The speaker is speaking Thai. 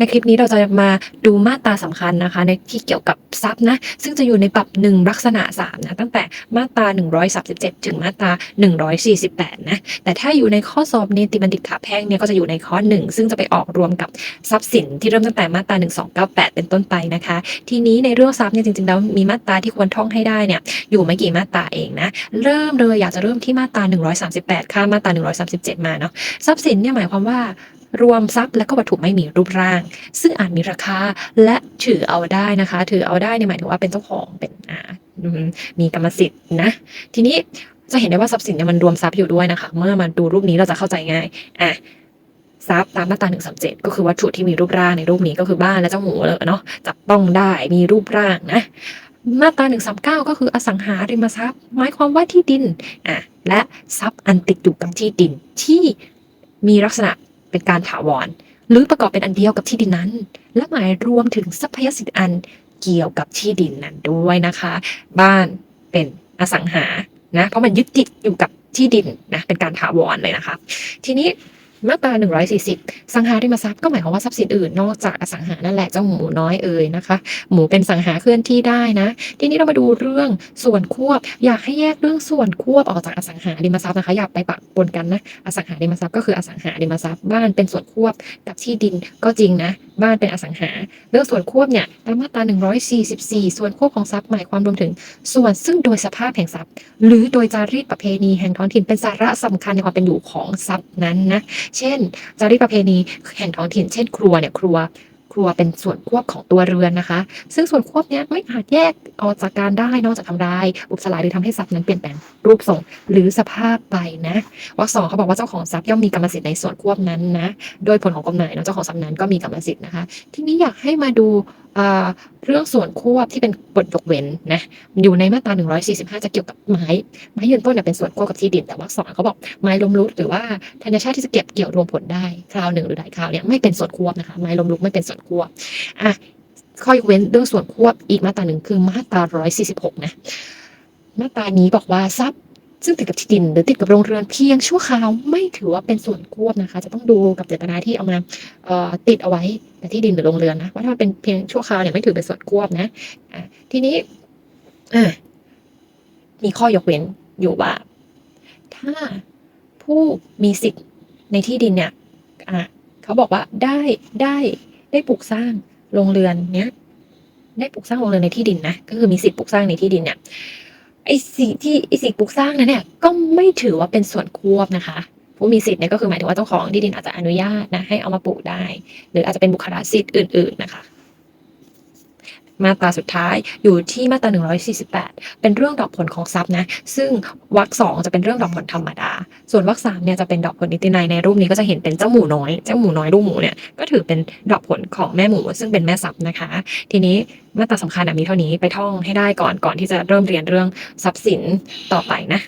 ในคลิปนี้เราจะมาดูมาตราสำคัญนะคะ ในที่เกี่ยวกับทรัพย์นะ ซึ่งจะอยู่ในปรับหนึ่งลักษณะ3นะตั้งแต่มาตรา 137 ถึงมาตรา 148 นะ แต่ถ้าอยู่ในข้อสอบนิติบัณฑิตขาแพ่งเนี่ยก็จะอยู่ในข้อ 1 ซึ่งจะไปออกรวมกับทรัพย์สินที่เริ่มตั้งแต่มาตรา 1298 เป็นต้นไปนะคะ ทีนี้ในเรื่องทรัพย์เนี่ยจริงๆแล้วมีมาตราที่ควรท่องให้ได้เนี่ยอยู่ไม่กี่มาตราเองนะเริ่มเลยอยากจะเริ่มที่มาตรา 138 ข้ามมาตรา 137 มาเนาะทรัพย์สินเนี่ยหมายความว่า รวมทรัพย์และก็วัตถุไม่มีรูปร่าง ซึ่งอาจมีราคาและถือเอาได้นะคะ ถือเอาได้เนี่ยหมายถึงว่าเป็นเจ้าของเป็นอ่ามมีกรรมสิทธิ์นะ ทีนี้จะเห็นได้ว่าทรัพย์สินเนี่ยมันรวมทรัพย์อยู่ด้วยนะคะ เมื่อมาดูรูปนี้เราจะเข้าใจง่ายอะทรัพย์ตามมาตรา137 ก็คือวัตถุที่มีรูปร่างในรูปนี้ก็คือบ้านและเจ้าหมูเลยเนาะจับต้องได้มีรูปร่างนะ มาตรา139 ก็คืออสังหาริมทรัพย์ หมายความว่าที่ดินอะและทรัพย์อันติดอยู่กับที่ดินที่มีลักษณะ เป็นการถาวร หรือประกอบเป็นอันเดียวกับที่ดินนั้น และหมายรวมถึงทรัพยสิทธิ์อันเกี่ยวกับที่ดินนั้นด้วยนะคะ บ้านเป็นอสังหานะเพราะมันยึดติดอยู่กับที่ดินนะเป็นการถาวรเลยนะคะ ทีนี้ มาตรา140 สังหาริมทรัพย์ก็หมายความว่าทรัพย์สินอื่นนอกจากอสังหานั่นแหละเจ้าหมูน้อยเอ่ยนะคะ หมูเป็นสังหาเคลื่อนที่ได้นะ ทีนี้เรามาดูเรื่องส่วนควบ อยากให้แยกเรื่องส่วนควบออกจากอสังหาริมทรัพย์นะคะอย่าไปปะปนกันนะอสังหาริมทรัพย์ก็คืออสังหาริมทรัพย์บ้านเป็นส่วนควบกับที่ดินก็จริงนะ บ้านเป็นอสังหา เรื่องส่วนควบเนี่ยตามมาตรา144 ส่วนควบของทรัพย์หมายความรวมถึง ส่วนซึ่งโดยสภาพแห่งทรัพย์ หรือโดยจารีตประเพณีแห่งท้องถิ่นเป็นสาระสำคัญในความเป็นอยู่ของทรัพย์นั้นนะ เช่น จารีตประเพณีแห่งท้องถิ่น เช่น ครัวเนี่ยครัว ครัวเป็นส่วนควบของตัวเรือนนะคะ ซึ่งส่วนควบนี้ไม่อาจแยกออกจากการได้นอกจากทำลายบุบสลายหรือทำให้ทรัพย์นั้นเปลี่ยนแปลงรูปทรงหรือสภาพไปนะวรรคสองเขาบอกว่าเจ้าของทรัพย์ย่อมมีกรรมสิทธิ์ในส่วนควบนั้นนะโดยผลของกฎหมายเนาะเจ้าของทรัพย์นั้นก็มีกรรมสิทธิ์นะคะ ทีนี้อยากให้มาดูเรื่องส่วนควบที่เป็นบทยกเว้นนะอยู่ในมาตรา 145 จะเกี่ยวกับไม้ไม้ยืนต้นเนี่ยเป็นส่วนควบกับที่ดินแต่ว่าสองเขาบอกไม้ล้มลุกหรือว่าธัญชาติที่จะเก็บเกี่ยวรวมผลได้คราวหนึ่งหรือหลายคราวเนี่ยไม่เป็นส่วนควบนะคะไม้ล้มลุกไม่เป็นส่วนควบอะข้อยกเว้นเรื่องส่วนควบอีกมาตราหนึ่งคือมาตรา 146 นะมาตรานี้บอกว่าทรัพย์ ซึ่งติดกับที่ดินหรือติดกับโรงเรือนเพียงชั่วคราวไม่ถือว่าเป็นส่วนควบนะคะ จะต้องดูกับเจตนาที่เอามาติดเอาไว้กับที่ดินหรือโรงเรือนนะว่าถ้ามันเป็นเพียงชั่วคราวเนี่ยไม่ถือเป็นส่วนควบนะะทีนี้มีข้อยกเว้นอยู่ว่า ถ้าผู้มีสิทธิ์ในที่ดินเนี่ยเขาบอกว่าได้ได้ได้ปลูกสร้างโรงเรือนเนี้ยได้ปลูกสร้างโรงเรือนในที่ดินนะก็คือมีสิทธิ์ปลูกสร้างในที่ดินเนี่ย ไอ้สิ่งที่ไอ้สิ่งปลูกสร้างนั้นเนี่ยก็ไม่ถือว่าเป็นส่วนควบนะคะ ผู้มีสิทธิ์เนี่ยก็คือหมายถึงว่าเจ้าของที่ดินอาจจะอนุญาตนะให้เอามาปลูกได้ หรืออาจจะเป็นบุคลาสิทธิ์อื่น ๆนะคะ มาตราสุดท้ายอยู่ที่มาตรา 148 เป็นเรื่องดอกผลของทรัพย์นะ ซึ่งวรรคสองจะเป็นเรื่องดอกผลธรรมดา ส่วนวรรคสามเนี่ยจะเป็นดอกผลนิตินัยในรูปนี้ก็จะเห็นเป็นเจ้าหมูน้อย เจ้าหมูน้อยลูกหมูเนี่ยก็ถือเป็นดอกผลของแม่หมู ซึ่งเป็นแม่ทรัพย์นะคะ ทีนี้มาตราสำคัญมีเท่านี้ไปท่องให้ได้ก่อนก่อนที่จะเริ่มเรียนเรื่องทรัพย์สินต่อไปนะ